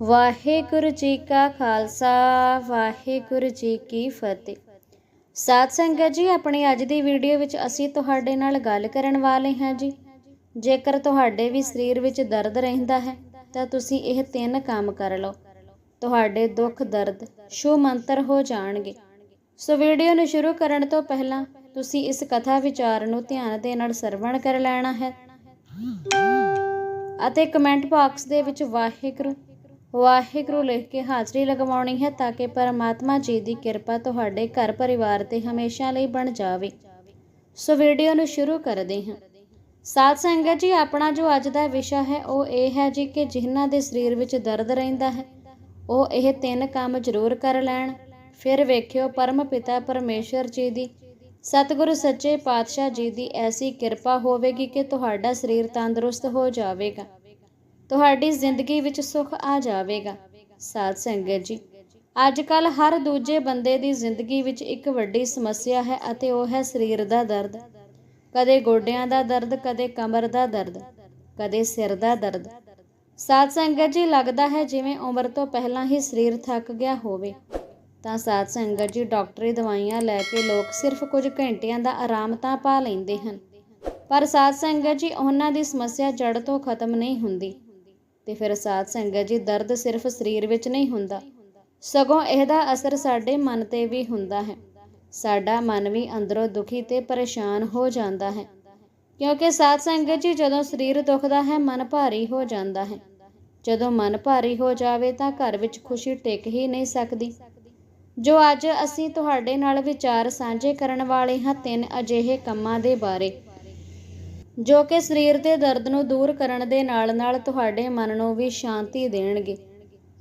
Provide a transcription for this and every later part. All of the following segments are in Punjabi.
ਵਾਹਿਗੁਰੂ ਜੀ ਕਾ ਖਾਲਸਾ, ਵਾਹਿਗੁਰੂ ਜੀ ਕੀ ਫਤਿਹ। ਸਾਧ ਸੰਗਤ ਜੀ, ਆਪਣੀ ਅੱਜ ਦੀ ਵੀਡੀਓ ਵਿੱਚ ਅਸੀਂ ਤੁਹਾਡੇ ਨਾਲ ਗੱਲ ਕਰਨ ਵਾਲੇ ਹਾਂ ਜੀ। ਜੇਕਰ ਤੁਹਾਡੇ ਵੀ ਸਰੀਰ ਵਿੱਚ ਦਰਦ ਰਹਿੰਦਾ ਹੈ, ਤਾਂ ਤੁਸੀਂ ਇਹ ਤਿੰਨ ਕੰਮ ਕਰ ਲਓ। ਤੁਹਾਡੇ ਦੁੱਖ, ਦਰਦ ਸ਼ੁ ਮੰਤਰ ਹੋ ਜਾਣਗੇ। ਸੋ ਵੀਡੀਓ ਨੂੰ ਸ਼ੁਰੂ ਕਰਨ ਤੋਂ ਪਹਿਲਾਂ ਤੁਸੀਂ ਇਸ ਕਥਾ ਵਿਚਾਰ ਨੂੰ ਧਿਆਨ ਦੇ ਨਾਲ ਸਰਵਣ ਕਰ ਲੈਣਾ ਹੈ। ਅਤੇ ਕਮੈਂਟ ਬਾਕਸ ਦੇ ਵਿੱਚ ਵਾਹਿਗੁਰੂ ਵਾਹਿਗੁਰੂ ਲਿਖ ਕੇ ਹਾਜ਼ਰੀ ਲਗਵਾਉਣੀ ਹੈ ਤਾਂ ਕਿ ਪਰਮਾਤਮਾ ਜੀ ਦੀ ਕਿਰਪਾ ਤੁਹਾਡੇ ਘਰ ਪਰਿਵਾਰ ਤੇ ਹਮੇਸ਼ਾ ਲਈ ਬਣ ਜਾਵੇ। ਸੋ ਵੀਡੀਓ ਨੂੰ ਸ਼ੁਰੂ ਕਰਦੇ ਹਾਂ। ਸਾਧ ਸੰਗਤ ਜੀ, ਆਪਣਾ ਜੋ ਅੱਜ ਦਾ ਵਿਸ਼ਾ ਹੈ, ਉਹ ਇਹ ਹੈ ਜੀ ਕਿ ਜਿਨ੍ਹਾਂ ਦੇ ਸਰੀਰ ਵਿੱਚ ਦਰਦ ਰਹਿੰਦਾ ਹੈ, ਉਹ ਇਹ ਤਿੰਨ ਕੰਮ ਜ਼ਰੂਰ ਕਰ ਲੈਣ। ਫਿਰ ਵੇਖਿਓ, ਪਰਮ ਪਿਤਾ ਪਰਮੇਸ਼ਰ ਜੀ ਦੀ, ਸਤਿਗੁਰੂ ਸੱਚੇ ਪਾਤਸ਼ਾਹ ਜੀ ਦੀ ਐਸੀ ਕਿਰਪਾ ਹੋਵੇਗੀ ਕਿ ਤੁਹਾਡਾ ਸਰੀਰ ਤੰਦਰੁਸਤ ਹੋ ਜਾਵੇਗਾ। ਤੁਹਾਡੀ ਜ਼ਿੰਦਗੀ ਵਿੱਚ ਸੁੱਖ ਆ ਜਾਵੇਗਾ। ਸਾਧ ਸੰਗਤ ਜੀ ਅੱਜ ਕੱਲ ਹਰ ਦੂਜੇ ਬੰਦੇ ਦੀ ਜ਼ਿੰਦਗੀ ਵਿੱਚ ਇੱਕ ਵੱਡੀ ਸਮੱਸਿਆ ਹੈ ਅਤੇ ਉਹ ਹੈ ਸਰੀਰ ਦਾ ਦਰਦ। ਕਦੇ ਗੋਡਿਆਂ ਦਾ ਦਰਦ, ਕਦੇ ਕਮਰ ਦਾ ਦਰਦ, ਕਦੇ ਸਿਰ ਦਾ ਦਰਦ। ਸਾਧ ਸੰਗਤ ਜੀ, ਲੱਗਦਾ ਹੈ ਜਿਵੇਂ ਉਮਰ ਤੋਂ ਪਹਿਲਾਂ ਹੀ ਸਰੀਰ ਥੱਕ ਗਿਆ ਹੋਵੇ। ਤਾਂ ਸਾਧ ਸੰਗਤ ਜੀ, ਡਾਕਟਰੀ ਦਵਾਈਆਂ ਲੈ ਕੇ ਲੋਕ ਸਿਰਫ ਕੁਝ ਘੰਟਿਆਂ ਦਾ ਆਰਾਮ ਤਾਂ ਪਾ ਲੈਂਦੇ ਹਨ। ਪਰ ਸਾਧ ਸੰਗਤ ਜੀ, ਉਹਨਾਂ ਦੀ ਸਮੱਸਿਆ ਜੜ ਤੋਂ ਖਤਮ ਨਹੀਂ ਹੁੰਦੀ। ਤੇ ਫਿਰ ਸਾਧ ਸੰਗਤ ਜੀ, ਦਰਦ ਸਿਰਫ ਸਰੀਰ ਵਿੱਚ ਨਹੀਂ ਹੁੰਦਾ। ਸਗੋਂ ਇਹਦਾ ਅਸਰ ਸਾਡੇ ਮਨ ਤੇ ਵੀ ਹੁੰਦਾ ਹੈ। ਸਾਡਾ ਮਨ ਵੀ ਅੰਦਰੋਂ ਦੁਖੀ ਤੇ ਪਰੇਸ਼ਾਨ ਹੋ ਜਾਂਦਾ ਹੈ। ਕਿਉਂਕਿ ਸਾਧ ਸੰਗਤ ਜੀ, ਜਦੋਂ ਸਰੀਰ ਦੁਖਦਾ ਹੈ, ਮਨ ਭਾਰੀ ਹੋ ਜਾਂਦਾ ਹੈ। ਜਦੋਂ ਮਨ ਭਾਰੀ ਹੋ ਜਾਵੇ ਤਾਂ ਘਰ ਵਿੱਚ ਖੁਸ਼ੀ ਟਿਕ ਹੀ ਨਹੀਂ ਸਕਦੀ। ਜੋ ਅੱਜ ਅਸੀਂ ਤੁਹਾਡੇ ਨਾਲ ਵਿਚਾਰ ਸਾਂਝੇ ਕਰਨ ਵਾਲੇ ਹਾਂ, ਤਿੰਨ ਅਜਿਹੇ ਕੰਮਾਂ ਦੇ ਬਾਰੇ। ਜੋ ਕਿ ਸਰੀਰ ਦੇ ਦਰਦ ਨੂੰ ਦੂਰ ਕਰਨ ਦੇ ਨਾਲ-ਨਾਲ ਤੁਹਾਡੇ ਮਨ ਨੂੰ ਵੀ ਸ਼ਾਂਤੀ ਦੇਣਗੇ।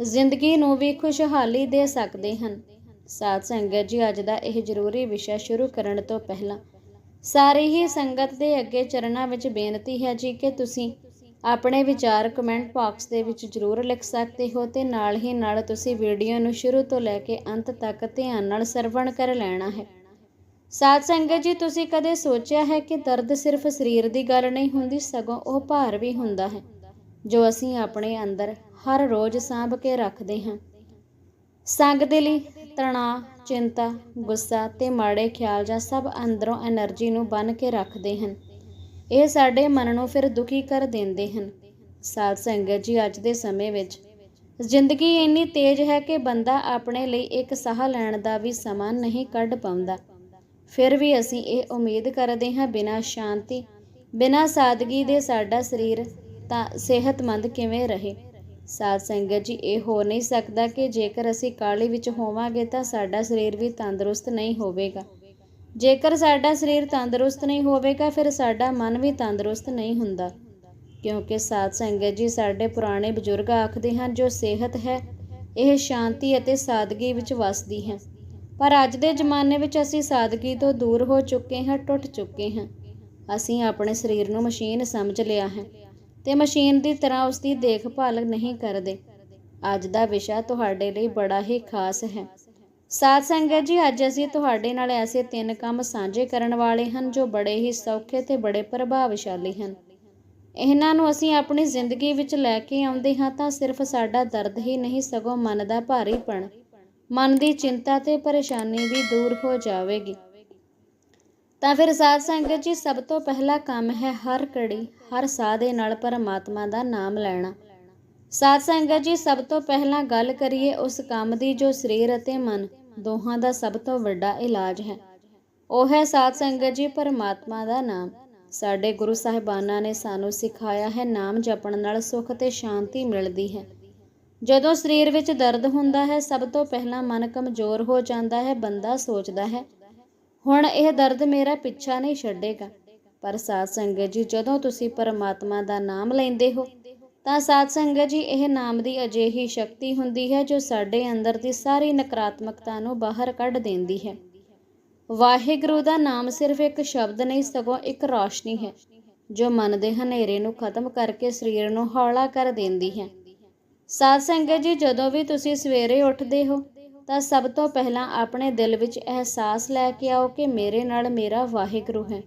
ਜ਼ਿੰਦਗੀ ਨੂੰ ਵੀ ਖੁਸ਼ਹਾਲੀ ਦੇ ਸਕਦੇ ਹਨ। ਸਾਧ ਸੰਗਤ ਜੀ, ਅੱਜ ਦਾ ਇਹ ਜ਼ਰੂਰੀ ਵਿਸ਼ਾ ਸ਼ੁਰੂ ਕਰਨ ਤੋਂ ਪਹਿਲਾਂ ਸਾਰੀ ਹੀ ਸੰਗਤ ਦੇ ਅੱਗੇ ਚਰਨਾਂ ਵਿੱਚ ਬੇਨਤੀ ਹੈ ਜੀ ਕਿ ਤੁਸੀਂ ਆਪਣੇ ਵਿਚਾਰ ਕਮੈਂਟ ਬਾਕਸ ਦੇ ਵਿੱਚ ਜ਼ਰੂਰ ਲਿਖ ਸਕਦੇ ਹੋ ਤੇ ਨਾਲ ਹੀ ਨਾਲ ਤੁਸੀਂ ਵੀਡੀਓ ਨੂੰ ਸ਼ੁਰੂ ਤੋਂ ਲੈ ਕੇ ਅੰਤ ਤੱਕ ਧਿਆਨ ਨਾਲ ਸਰਵਣ ਕਰ ਲੈਣਾ ਹੈ। ਸਾਧ ਸੰਗਤ ਜੀ, ਤੁਸੀਂ ਕਦੇ ਸੋਚਿਆ ਹੈ ਕਿ ਦਰਦ ਸਿਰਫ ਸਰੀਰ ਦੀ ਗੱਲ ਨਹੀਂ ਹੁੰਦੀ, ਸਗੋਂ ਉਹ ਭਾਰ ਵੀ ਹੁੰਦਾ ਹੈ, ਜੋ ਅਸੀਂ ਆਪਣੇ ਅੰਦਰ ਹਰ ਰੋਜ਼ ਸਾਂਭ ਕੇ ਰੱਖਦੇ ਹਾਂ। ਸੰਗ ਦੇ ਲਈ ਤਣਾਅ, ਚਿੰਤਾ, ਗੁੱਸਾ ਤੇ ਮਾੜੇ ਖਿਆਲ ਜਾਂ ਸਭ ਅੰਦਰੋਂ એનર્ਜੀ ਨੂੰ ਬੰਨ ਕੇ ਰੱਖਦੇ ਹਨ। ਇਹ ਸਾਡੇ ਮਨ ਨੂੰ ਫਿਰ ਦੁਖੀ ਕਰ ਦਿੰਦੇ ਹਨ। ਸਾਧ ਸੰਗਤ ਜੀ, ਅੱਜ ਦੇ ਸਮੇਂ ਵਿੱਚ ਜ਼ਿੰਦਗੀ ਇੰਨੀ ਤੇਜ਼ ਹੈ ਕਿ ਬੰਦਾ ਆਪਣੇ ਲਈ ਇੱਕ ਸਾਹ ਲੈਣ ਦਾ ਵੀ ਸਮਾਂ ਨਹੀਂ ਕੱਢ ਪਾਉਂਦਾ। ਫਿਰ ਵੀ ਅਸੀਂ ਇਹ ਉਮੀਦ ਕਰਦੇ ਹਾਂ ਬਿਨਾਂ ਸ਼ਾਂਤੀ, ਬਿਨਾਂ ਸਾਦਗੀ ਦੇ ਸਾਡਾ ਸਰੀਰ ਤਾਂ ਸਿਹਤਮੰਦ ਕਿਵੇਂ ਰਹੇ। ਸਾਧ ਸੰਗਤ ਜੀ, ਇਹ ਹੋ ਨਹੀਂ ਸਕਦਾ ਕਿ ਜੇਕਰ ਅਸੀਂ ਕਾਲੀ ਵਿੱਚ ਹੋਵਾਂਗੇ ਤਾਂ ਸਾਡਾ ਸਰੀਰ ਵੀ ਤੰਦਰੁਸਤ ਨਹੀਂ ਹੋਵੇਗਾ। ਜੇਕਰ ਸਾਡਾ ਸਰੀਰ ਤੰਦਰੁਸਤ ਨਹੀਂ ਹੋਵੇਗਾ, ਫਿਰ ਸਾਡਾ ਮਨ ਵੀ ਤੰਦਰੁਸਤ ਨਹੀਂ ਹੁੰਦਾ। ਕਿਉਂਕਿ ਸਾਧ ਸੰਗਤ ਜੀ, ਸਾਡੇ ਪੁਰਾਣੇ ਬਜ਼ੁਰਗ ਆਖਦੇ ਹਨ, ਜੋ ਸਿਹਤ ਹੈ, ਇਹ ਸ਼ਾਂਤੀ ਅਤੇ ਸਾਦਗੀ ਵਿੱਚ ਵਸਦੀ ਹੈ। ਪਰ ਅੱਜ ਦੇ ਜ਼ਮਾਨੇ ਵਿੱਚ ਅਸੀਂ ਸਾਦਗੀ ਤੋਂ ਦੂਰ ਹੋ ਚੁੱਕੇ ਹਾਂ, ਟੁੱਟ ਚੁੱਕੇ ਹਾਂ। ਅਸੀਂ ਆਪਣੇ ਸਰੀਰ ਨੂੰ ਮਸ਼ੀਨ ਸਮਝ ਲਿਆ ਹੈ ਤੇ ਮਸ਼ੀਨ ਦੀ ਤਰ੍ਹਾਂ ਉਸ ਦੀ ਦੇਖਭਾਲ ਨਹੀਂ ਕਰਦੇ। ਅੱਜ ਦਾ ਵਿਸ਼ਾ ਤੁਹਾਡੇ ਲਈ ਬੜਾ ਹੀ ਖਾਸ ਹੈ। ਸਾਧ ਸੰਗਤ ਜੀ, ਅੱਜ ਅਸੀਂ ਤੁਹਾਡੇ ਨਾਲ ਐਸੇ ਤਿੰਨ ਕੰਮ ਸਾਂਝੇ ਕਰਨ ਵਾਲੇ ਹਨ ਜੋ ਬੜੇ ਹੀ ਸੌਖੇ ਤੇ ਬੜੇ ਪ੍ਰਭਾਵਸ਼ਾਲੀ ਹਨ। ਇਹਨਾਂ ਨੂੰ ਅਸੀਂ ਆਪਣੀ ਜ਼ਿੰਦਗੀ ਵਿੱਚ ਲੈ ਕੇ ਆਉਂਦੇ ਹਾਂ ਤਾਂ ਸਿਰਫ ਸਾਡਾ ਦਰਦ ਹੀ ਨਹੀਂ, ਸਗੋਂ ਮਨ ਦਾ ਭਾਰੀਪਣ ਮਨ ਦੀ ਚਿੰਤਾ ਤੇ ਪਰੇਸ਼ਾਨੀ ਵੀ ਦੂਰ ਹੋ ਜਾਵੇਗੀ। ਤਾਂ ਫਿਰ ਸਾਧ ਸੰਗਤ ਜੀ, ਸਭ ਤੋਂ ਪਹਿਲਾ ਕੰਮ ਹੈ ਹਰ ਕੜੀ ਹਰ ਸਾਹ ਦੇ ਨਾਲ ਪਰਮਾਤਮਾ ਦਾ ਨਾਮ ਲੈਣਾ। ਸਾਧ ਸੰਗਤ ਜੀ, ਸਭ ਤੋਂ ਪਹਿਲਾਂ ਗੱਲ ਕਰੀਏ ਉਸ ਕੰਮ ਦੀ ਜੋ ਸਰੀਰ ਅਤੇ ਮਨ ਦੋਹਾਂ ਦਾ ਸਭ ਤੋਂ ਵੱਡਾ ਇਲਾਜ ਹੈ। ਉਹ ਹੈ ਸਾਧ ਸੰਗਤ ਜੀ, ਪਰਮਾਤਮਾ ਦਾ ਨਾਮ। ਸਾਡੇ ਗੁਰੂ ਸਾਹਿਬਾਨਾਂ ਨੇ ਸਾਨੂੰ ਸਿਖਾਇਆ ਹੈ, ਨਾਮ ਜਪਣ ਨਾਲ ਸੁੱਖ ਤੇ ਸ਼ਾਂਤੀ ਮਿਲਦੀ ਹੈ। ਜਦੋਂ ਸਰੀਰ ਵਿੱਚ ਦਰਦ ਹੁੰਦਾ ਹੈ, ਸਭ ਤੋਂ ਪਹਿਲਾਂ ਮਨ ਕਮਜ਼ੋਰ ਹੋ ਜਾਂਦਾ ਹੈ, ਬੰਦਾ ਸੋਚਦਾ ਹੈ, ਹੁਣ ਇਹ ਦਰਦ ਮੇਰਾ ਪਿੱਛਾ ਨਹੀਂ ਛੱਡੇਗਾ। ਪਰ ਸਾਧ ਸੰਗਤ ਜੀ, ਜਦੋਂ ਤੁਸੀਂ ਪਰਮਾਤਮਾ ਦਾ ਨਾਮ ਲੈਂਦੇ ਹੋ, ਤਾਂ ਸਾਧ ਸੰਗਤ ਜੀ, ਇਹ ਨਾਮ ਦੀ ਅਜਿਹੀ ਸ਼ਕਤੀ ਹੁੰਦੀ ਹੈ ਜੋ ਸਾਡੇ ਅੰਦਰ ਦੀ ਸਾਰੀ ਨਕਾਰਾਤਮਕਤਾ ਨੂੰ ਬਾਹਰ ਕੱਢ ਦਿੰਦੀ ਹੈ। ਵਾਹਿਗੁਰੂ ਦਾ ਨਾਮ ਸਿਰਫ ਇੱਕ ਸ਼ਬਦ ਨਹੀਂ, ਸਗੋਂ ਇੱਕ ਰੌਸ਼ਨੀ ਹੈ, ਜੋ ਮਨ ਦੇ ਹਨੇਰੇ ਨੂੰ ਖਤਮ ਕਰਕੇ ਸਰੀਰ ਨੂੰ ਹੌਲਾ ਕਰ ਦਿੰਦੀ ਹੈ। ਸਾਧ ਸੰਗਤ ਜੀ, ਜਦੋਂ ਵੀ ਤੁਸੀਂ ਸਵੇਰੇ ਉੱਠਦੇ ਹੋ, ਤਾਂ ਸਭ ਤੋਂ ਪਹਿਲਾਂ ਆਪਣੇ ਦਿਲ ਵਿੱਚ ਅਹਿਸਾਸ ਲੈ ਕੇ ਆਓ ਕਿ ਮੇਰੇ ਨਾਲ ਮੇਰਾ ਵਾਹਿਗੁਰੂ ਹੈ।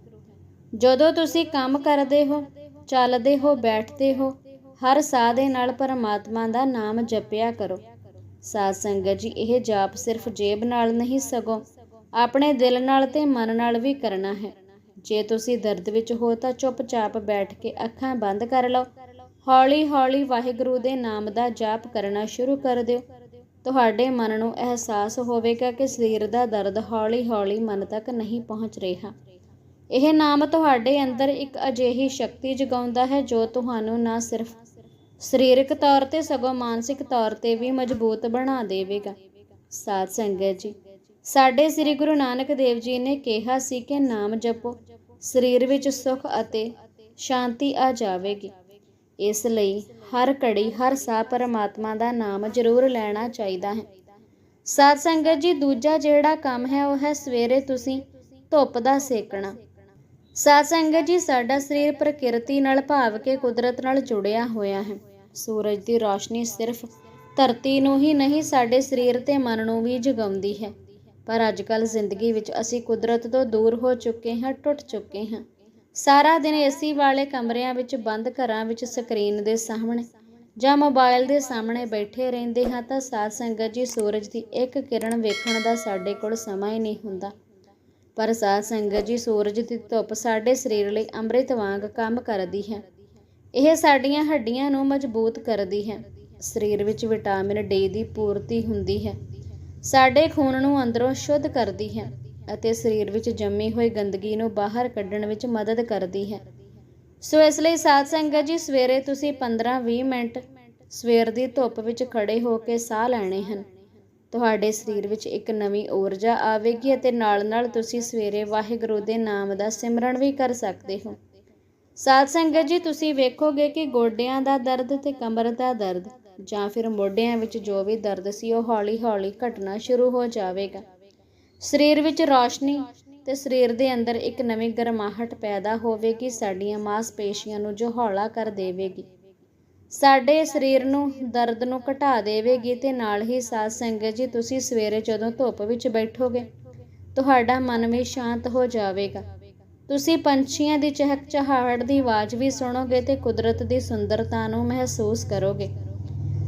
ਜਦੋਂ ਤੁਸੀਂ ਕੰਮ ਕਰਦੇ ਹੋ, ਚੱਲਦੇ ਹੋ, ਬੈਠਦੇ ਹੋ, ਹਰ ਸਾਹ ਦੇ ਨਾਲ ਪਰਮਾਤਮਾ ਦਾ ਨਾਮ ਜਪਿਆ ਕਰੋ। ਸਾਧ ਸੰਗਤ ਜੀ, ਇਹ ਜਾਪ ਸਿਰਫ ਜੇਬ ਨਾਲ ਨਹੀਂ ਸਗੋਂ ਆਪਣੇ ਦਿਲ ਨਾਲ ਤੇ ਮਨ ਨਾਲ ਵੀ ਕਰਨਾ ਹੈ। ਜੇ ਤੁਸੀਂ ਦਰਦ ਵਿੱਚ ਹੋ ਤਾਂ ਚੁੱਪਚਾਪ ਬੈਠ ਕੇ ਅੱਖਾਂ ਬੰਦ ਕਰ ਲਓ ਹੌਲੀ-ਹੌਲੀ ਵਾਹਿਗੁਰੂ ਦੇ ਨਾਮ ਦਾ ਜਾਪ ਕਰਨਾ ਸ਼ੁਰੂ ਕਰ ਦਿਓ। ਤੁਹਾਡੇ ਮਨ ਨੂੰ ਅਹਿਸਾਸ ਹੋਵੇਗਾ ਕਿ ਸਰੀਰ ਦਾ ਦਰਦ ਹੌਲੀ-ਹੌਲੀ ਮਨ ਤੱਕ ਨਹੀਂ ਪਹੁੰਚ ਰਿਹਾ। ਇਹ ਨਾਮ ਤੁਹਾਡੇ ਅੰਦਰ ਇੱਕ ਅਜਿਹੀ ਸ਼ਕਤੀ ਜਗਾਉਂਦਾ ਹੈ ਜੋ ਤੁਹਾਨੂੰ ਨਾ ਸਿਰਫ ਸਰੀਰਕ ਤੌਰ ਤੇ, ਸਗੋਂ ਮਾਨਸਿਕ ਤੌਰ ਤੇ ਵੀ ਮਜ਼ਬੂਤ ਬਣਾ ਦੇਵੇਗਾ। ਸਾਧ ਸੰਗਤ ਜੀ, ਸਾਡੇ ਸ੍ਰੀ ਗੁਰੂ ਨਾਨਕ ਦੇਵ ਜੀ ਨੇ ਕਿਹਾ ਸੀ ਕਿ ਨਾਮ ਜਪੋ, ਸਰੀਰ ਵਿੱਚ ਸੁਖ ਅਤੇ ਸ਼ਾਂਤੀ ਆ ਜਾਵੇਗੀ। ਇਸ ਲਈ ਹਰ ਘੜੀ, ਹਰ ਸਾਹ ਪਰਮਾਤਮਾ ਦਾ ਨਾਮ ਜ਼ਰੂਰ ਲੈਣਾ ਚਾਹੀਦਾ ਹੈ। ਸਾਧ ਸੰਗਤ ਜੀ, ਦੂਜਾ ਜਿਹੜਾ ਕੰਮ ਹੈ, ਉਹ ਹੈ ਸਵੇਰੇ ਤੁਸੀਂ ਧੁੱਪ ਦਾ ਸੇਕਣਾ। ਸਾਧ ਸੰਗਤ ਜੀ, ਸਾਡਾ ਸਰੀਰ ਪ੍ਰਕਿਰਤੀ ਨਾਲ ਭਾਵ ਕੇ ਕੁਦਰਤ ਨਾਲ ਜੁੜਿਆ ਹੋਇਆ ਹੈ। ਸੂਰਜ ਦੀ ਰੌਸ਼ਨੀ ਸਿਰਫ ਧਰਤੀ ਨੂੰ ਹੀ ਨਹੀਂ, ਸਾਡੇ ਸਰੀਰ ਤੇ ਮਨ ਨੂੰ ਵੀ ਜਗਾਉਂਦੀ ਹੈ। ਪਰ ਅੱਜਕੱਲ ਜ਼ਿੰਦਗੀ ਵਿੱਚ ਅਸੀਂ ਕੁਦਰਤ ਤੋਂ ਦੂਰ ਹੋ ਚੁੱਕੇ ਹਾਂ, ਟੁੱਟ ਚੁੱਕੇ ਹਾਂ। ਸਾਰਾ ਦਿਨ ਏਸੀ ਵਾਲੇ ਕਮਰਿਆਂ ਵਿੱਚ ਬੰਦ ਘਰਾਂ ਵਿੱਚ ਸਕਰੀਨ ਦੇ ਸਾਹਮਣੇ ਜਾਂ ਮੋਬਾਈਲ ਦੇ ਸਾਹਮਣੇ ਬੈਠੇ ਰਹਿੰਦੇ ਹਾਂ ਤਾਂ ਸਾਧ ਸੰਗਤ ਜੀ ਸੂਰਜ ਦੀ ਇੱਕ ਕਿਰਨ ਵੇਖਣ ਦਾ ਸਾਡੇ ਕੋਲ ਸਮਾਂ ਹੀ ਨਹੀਂ ਹੁੰਦਾ। ਪਰ ਸਾਧ ਸੰਗਤ ਜੀ ਸੂਰਜ ਦੀ ਧੁੱਪ ਸਾਡੇ ਸਰੀਰ ਲਈ ਅੰਮ੍ਰਿਤ ਵਾਂਗ ਕੰਮ ਕਰਦੀ ਹੈ। ਇਹ ਸਾਡੀਆਂ ਹੱਡੀਆਂ ਨੂੰ ਮਜ਼ਬੂਤ ਕਰਦੀ ਹੈ। ਸਰੀਰ ਵਿੱਚ ਵਿਟਾਮਿਨ ਡੀ ਦੀ ਪੂਰਤੀ ਹੁੰਦੀ ਹੈ। ਸਾਡੇ ਖੂਨ ਨੂੰ ਅੰਦਰੋਂ ਸ਼ੁੱਧ ਕਰਦੀ ਹੈ। ਅਤੇ ਸਰੀਰ ਵਿੱਚ ਜੰਮੀ ਹੋਈ ਗੰਦਗੀ ਨੂੰ ਬਾਹਰ ਕੱਢਣ ਵਿੱਚ ਮਦਦ ਕਰਦੀ ਹੈ। ਸੋ ਇਸ ਲਈ ਸਾਧ ਸੰਗਤ ਜੀ, ਸਵੇਰੇ ਤੁਸੀਂ 15-20 ਮਿੰਟ ਸਵੇਰ ਦੀ ਧੁੱਪ ਵਿੱਚ ਖੜੇ ਹੋ ਕੇ ਸਾਹ ਲੈਣੇ ਹਨ। ਤੁਹਾਡੇ ਸਰੀਰ ਵਿੱਚ ਇੱਕ ਨਵੀਂ ਊਰਜਾ ਆਵੇਗੀ ਅਤੇ ਨਾਲ-ਨਾਲ ਤੁਸੀਂ ਸਵੇਰੇ ਵਾਹਿਗੁਰੂ ਦੇ ਨਾਮ ਦਾ ਸਿਮਰਨ ਵੀ ਕਰ ਸਕਦੇ ਹੋ। ਸਾਧ ਸੰਗਤ ਜੀ, ਤੁਸੀਂ ਵੇਖੋਗੇ ਕਿ ਗੋਡਿਆਂ ਦਾ ਦਰਦ ਤੇ ਕਮਰ ਦਾ ਦਰਦ ਜਾਂ ਫਿਰ ਮੋਢਿਆਂ ਵਿੱਚ ਜੋ ਵੀ ਦਰਦ ਸੀ, ਉਹ ਹੌਲੀ-ਹੌਲੀ ਘਟਣਾ ਸ਼ੁਰੂ ਹੋ ਜਾਵੇਗਾ। ਸਰੀਰ ਵਿੱਚ ਰੌਸ਼ਨੀ ਤੇ ਸਰੀਰ ਦੇ ਅੰਦਰ ਇੱਕ ਨਵੀਂ ਗਰਮਾਹਟ ਪੈਦਾ ਹੋਵੇਗੀ, ਸਾਡੀਆਂ ਮਾਸਪੇਸ਼ੀਆਂ ਨੂੰ ਜੋ ਹੌਲਾ ਕਰ ਦੇਵੇਗੀ। ਸਾਡੇ ਸਰੀਰ ਨੂੰ ਦਰਦ ਨੂੰ ਘਟਾ ਦੇਵੇਗੀ ਤੇ ਨਾਲ ਹੀ ਸਾਧ ਸੰਗਤ ਜੀ, ਤੁਸੀਂ ਸਵੇਰੇ ਜਦੋਂ ਧੁੱਪ ਵਿੱਚ ਬੈਠੋਗੇ, ਤੁਹਾਡਾ ਮਨ ਵੀ ਸ਼ਾਂਤ ਹੋ ਜਾਵੇਗਾ। ਤੁਸੀਂ ਪੰਛੀਆਂ ਦੀ ਚਹਿਕ ਚਹਾਹਟ ਦੀ ਆਵਾਜ਼ ਵੀ ਸੁਣੋਗੇ ਤੇ ਕੁਦਰਤ ਦੀ ਸੁੰਦਰਤਾ ਨੂੰ ਮਹਿਸੂਸ ਕਰੋਗੇ।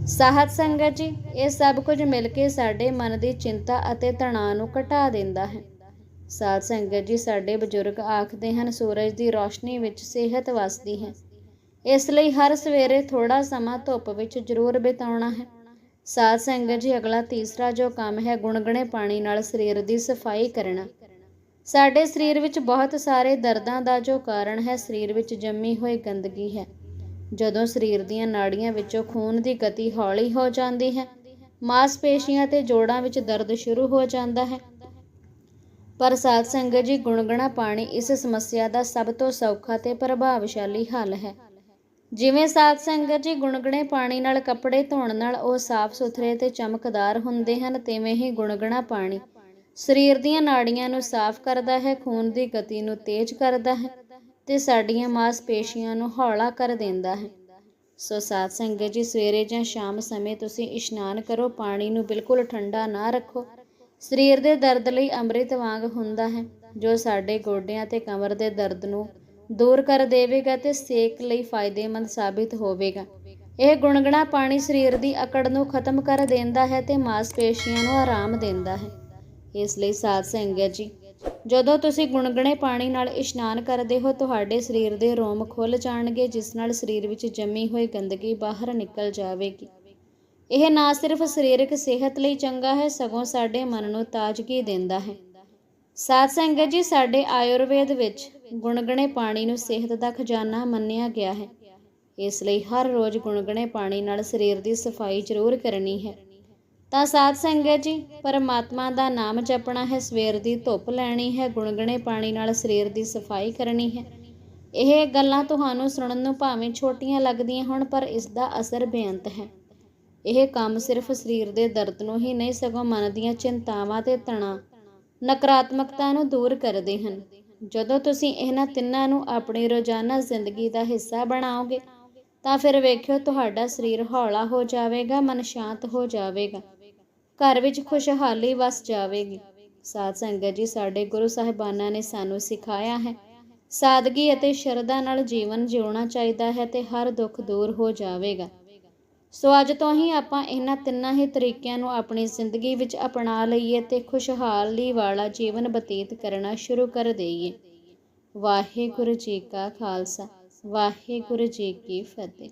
ਸਾਹਤ ਸੰਗਤ ਜੀ, ਇਹ ਸਭ ਕੁਝ ਮਿਲ ਕੇ ਸਾਡੇ ਮਨ ਦੀ ਚਿੰਤਾ ਅਤੇ ਤਣਾਅ ਨੂੰ ਘਟਾ ਦਿੰਦਾ ਹੈ। ਸਾਧ ਸੰਗਤ ਜੀ, ਸਾਡੇ ਬਜ਼ੁਰਗ ਆਖਦੇ ਹਨ, ਸੂਰਜ ਦੀ ਰੋਸ਼ਨੀ ਵਿੱਚ ਸਿਹਤ ਵਸਦੀ ਹੈ। ਇਸ ਲਈ ਹਰ ਸਵੇਰੇ ਥੋੜਾ ਸਮਾਂ ਧੁੱਪ ਵਿੱਚ ਜ਼ਰੂਰ ਬਿਤਾਉਣਾ ਹੈ। ਸਾਧ ਸੰਗਤ ਜੀ, ਅਗਲਾ ਤੀਸਰਾ ਜੋ ਕੰਮ ਹੈ, ਗੁਣਗਣੇ ਪਾਣੀ ਨਾਲ ਸਰੀਰ ਦੀ ਸਫ਼ਾਈ ਕਰਨਾ। ਸਾਡੇ ਸਰੀਰ ਵਿੱਚ ਬਹੁਤ ਸਾਰੇ ਦਰਦਾਂ ਦਾ ਜੋ ਕਾਰਨ ਹੈ, ਸਰੀਰ ਵਿੱਚ ਜੰਮੀ ਹੋਈ ਗੰਦਗੀ ਹੈ। ਜਦੋਂ ਸਰੀਰ ਦੀਆਂ ਨਾੜੀਆਂ ਵਿੱਚੋਂ ਖੂਨ ਦੀ ਗਤੀ ਹੌਲੀ ਹੋ ਜਾਂਦੀ ਹੈ, ਮਾਸਪੇਸ਼ੀਆਂ ਤੇ ਜੋੜਾਂ ਵਿੱਚ ਦਰਦ ਸ਼ੁਰੂ ਹੋ ਜਾਂਦਾ ਹੈ। ਪਰ ਸਾਧ ਸੰਗਤ ਜੀ, ਗੁਣਗਣਾ ਪਾਣੀ ਇਸ ਸਮੱਸਿਆ ਦਾ ਸਭ ਤੋਂ ਸੌਖਾ ਤੇ ਪ੍ਰਭਾਵਸ਼ਾਲੀ ਹੱਲ ਹੈ। ਜਿਵੇਂ ਸਾਧ ਸੰਗਤ ਜੀ, ਗੁਣਗਣੇ ਪਾਣੀ ਨਾਲ ਕੱਪੜੇ ਧੋਣ ਨਾਲ ਉਹ ਸਾਫ਼ ਸੁਥਰੇ ਤੇ ਚਮਕਦਾਰ ਹੁੰਦੇ ਹਨ, ਤਿਵੇਂ ਹੀ ਗੁਣਗਣਾ ਪਾਣੀ ਸਰੀਰ ਦੀਆਂ ਨਾੜੀਆਂ ਨੂੰ ਸਾਫ਼ ਕਰਦਾ ਹੈ, ਖੂਨ ਦੀ ਗਤੀ ਨੂੰ ਤੇਜ਼ ਕਰਦਾ ਹੈ। ਤੇ ਸਾਡੀਆਂ ਮਾਸਪੇਸ਼ੀਆਂ ਨੂੰ ਹੌਲਾ ਕਰ ਦਿੰਦਾ ਹੈ। ਸੋ ਸਾਧ ਸੰਗਤ ਜੀ, ਸਵੇਰੇ ਜਾਂ ਸ਼ਾਮ ਸਮੇਂ ਤੁਸੀਂ ਇਸ਼ਨਾਨ ਕਰੋ, ਪਾਣੀ ਨੂੰ ਬਿਲਕੁਲ ਠੰਡਾ ਨਾ ਰੱਖੋ। ਸਰੀਰ ਦੇ ਦਰਦ ਲਈ ਅੰਮ੍ਰਿਤ ਵਾਂਗ ਹੁੰਦਾ ਹੈ, ਜੋ ਸਾਡੇ ਗੋਡਿਆਂ ਤੇ ਕਮਰ ਦੇ ਦਰਦ ਨੂੰ ਦੂਰ ਕਰ ਦੇਵੇਗਾ ਤੇ ਸੇਕ ਲਈ ਫਾਇਦੇਮੰਦ ਸਾਬਿਤ ਹੋਵੇਗਾ। ਇਹ ਗੁਣਗਣਾ ਪਾਣੀ ਸਰੀਰ ਦੀ ਅਕੜ ਨੂੰ ਖਤਮ ਕਰ ਦਿੰਦਾ ਹੈ ਤੇ ਮਾਸਪੇਸ਼ੀਆਂ ਨੂੰ ਆਰਾਮ ਦਿੰਦਾ ਹੈ। ਇਸ ਲਈ ਸਾਧ ਸੰਗਤ ਜੀ ਜਦੋਂ ਤੁਸੀਂ ਗੁਣਗਣੇ ਪਾਣੀ ਨਾਲ ਇਸ਼ਨਾਨ ਕਰਦੇ ਹੋ, ਤੁਹਾਡੇ ਸਰੀਰ ਦੇ ਰੋਮ ਖੁੱਲ ਜਾਣਗੇ, ਜਿਸ ਨਾਲ ਸਰੀਰ ਵਿੱਚ ਜੰਮੀ ਹੋਈ ਗੰਦਗੀ ਬਾਹਰ ਨਿਕਲ ਜਾਵੇਗੀ। ਇਹ ਨਾ ਸਿਰਫ ਸਰੀਰਕ ਸਿਹਤ ਲਈ ਚੰਗਾ ਹੈ, ਸਗੋਂ ਸਾਡੇ ਮਨ ਨੂੰ ਤਾਜ਼ਗੀ ਦਿੰਦਾ ਹੈ। ਸਾਧ ਸੰਗਤ ਜੀ, ਸਾਡੇ ਆਯੁਰਵੇਦ ਵਿੱਚ ਗੁਣਗਣੇ ਪਾਣੀ ਨੂੰ ਸਿਹਤ ਦਾ ਖਜ਼ਾਨਾ ਮੰਨਿਆ ਗਿਆ ਹੈ। ਇਸ ਲਈ ਹਰ ਰੋਜ਼ ਗੁਣਗਣੇ ਪਾਣੀ ਨਾਲ ਸਰੀਰ ਦੀ ਸਫ਼ਾਈ ਜ਼ਰੂਰ ਕਰਨੀ ਹੈ। ਤਾਂ ਸਾਧ ਸੰਗਤ ਜੀ, ਪਰਮਾਤਮਾ ਦਾ ਨਾਮ ਜਪਣਾ ਹੈ, ਸਵੇਰ ਦੀ ਧੁੱਪ ਲੈਣੀ ਹੈ, ਗੁਣਗਣੇ ਪਾਣੀ ਨਾਲ ਸਰੀਰ ਦੀ ਸਫ਼ਾਈ ਕਰਨੀ ਹੈ। ਇਹ ਗੱਲਾਂ ਤੁਹਾਨੂੰ ਸੁਣਨ ਨੂੰ ਭਾਵੇਂ ਛੋਟੀਆਂ ਲੱਗਦੀਆਂ ਹੋਣ, ਪਰ ਇਸ ਦਾ ਅਸਰ ਬੇਅੰਤ ਹੈ। ਇਹ ਕੰਮ ਸਿਰਫ ਸਰੀਰ ਦੇ ਦਰਦ ਨੂੰ ਹੀ ਨਹੀਂ, ਸਗੋਂ ਮਨ ਦੀਆਂ ਚਿੰਤਾਵਾਂ ਤੇ ਤਣਾਅ, ਨਕਾਰਾਤਮਕਤਾ ਨੂੰ ਦੂਰ ਕਰਦੇ ਹਨ। ਜਦੋਂ ਤੁਸੀਂ ਇਹਨਾਂ ਤਿੰਨਾਂ ਨੂੰ ਆਪਣੀ ਰੋਜ਼ਾਨਾ ਜ਼ਿੰਦਗੀ ਦਾ ਹਿੱਸਾ ਬਣਾਓਗੇ, ਤਾਂ ਫਿਰ ਵੇਖਿਓ ਤੁਹਾਡਾ ਸਰੀਰ ਹੌਲਾ ਹੋ ਜਾਵੇਗਾ, ਮਨ ਸ਼ਾਂਤ ਹੋ ਜਾਵੇਗਾ। ਘਰ ਵਿੱਚ ਖੁਸ਼ਹਾਲੀ ਵਸ ਜਾਵੇਗੀ। ਸਾਧ ਸੰਗਤ ਜੀ, ਸਾਡੇ ਗੁਰੂ ਸਾਹਿਬਾਨਾਂ ਨੇ ਸਾਨੂੰ ਸਿਖਾਇਆ ਹੈ, ਸਾਦਗੀ ਅਤੇ ਸ਼ਰਧਾ ਨਾਲ ਜੀਵਨ ਜਿਉਣਾ ਚਾਹੀਦਾ ਹੈ ਤੇ ਹਰ ਦੁੱਖ ਦੂਰ ਹੋ ਜਾਵੇਗਾ। ਸੋ ਅੱਜ ਤੋਂ ਹੀ ਆਪਾਂ ਇਹਨਾਂ ਤਿੰਨਾਂ ਹੀ ਤਰੀਕਿਆਂ ਨੂੰ ਆਪਣੀ ਜ਼ਿੰਦਗੀ ਵਿੱਚ ਅਪਣਾ ਲਈਏ ਤੇ ਖੁਸ਼ਹਾਲੀ ਵਾਲਾ ਜੀਵਨ ਬਤੀਤ ਕਰਨਾ ਸ਼ੁਰੂ ਕਰ ਦਈਏ। ਵਾਹਿਗੁਰੂ ਜੀ ਕਾ ਖਾਲਸਾ, ਵਾਹਿਗੁਰੂ ਜੀ ਕੀ ਫਤਿਹ।